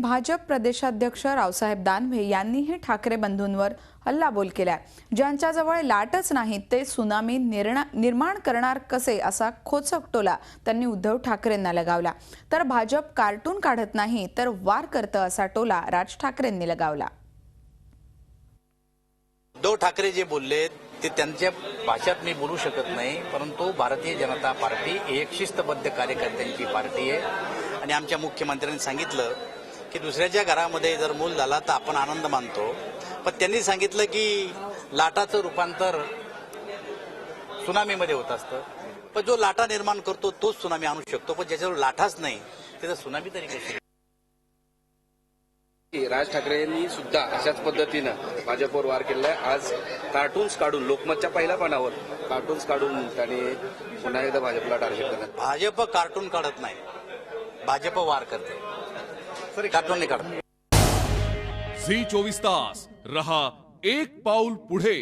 भाजप प्रदेशाध्यक्ष रावसाहेब दानवे यांनीही ठाकरे बंधूंवर हल्लाबोल केलाय. ज्यांच्याजवळ लाटच नाही ते सुनामी निर्माण करणार कसे असा खोचक टोला त्यांनी उद्धव ठाकरेंना लगावला. तर भाजप कार्टून काढत नाही तर वार करतं असा टोला राज ठाकरेंनी लगावला. उद्धव ठाकरे जे बोलले ते त्यांच्या भाषेत मी बोलू शकत नाही परंतु भारतीय जनता पार्टी ही एक शिस्तबद्ध कार्यकर्त्यांची पार्टी आहे. आणि आमच्या मुख्यमंत्र्यांनी सांगितलं की दुसऱ्याच्या घरामध्ये जर मूल झाला तर आपण आनंद मानतो. पण त्यांनी सांगितलं की लाटाचं रूपांतर सुनामीमध्ये होत असतं. पण जो लाटा निर्माण करतो तोच सुनामी आणू शकतो. पण ज्याच्यावर लाटाच नाही त्याचा सुनामी तरी कशी? राज ठाकरेंनी सुद्धा अशाच पद्धतीनं भाजपवर वार केलेला आहे आज कार्टून्स काढून लोकमतच्या पहिल्या पानावर कार्टून्स काढून त्यांनी पुन्हा एकदा भाजपला टार्गेट करण्यात भाजप कार्टून काढत नाही. भाजप वार करते. कार्टून नाही काढत झी चोवीस तास. रहा एक पाऊल पुढे.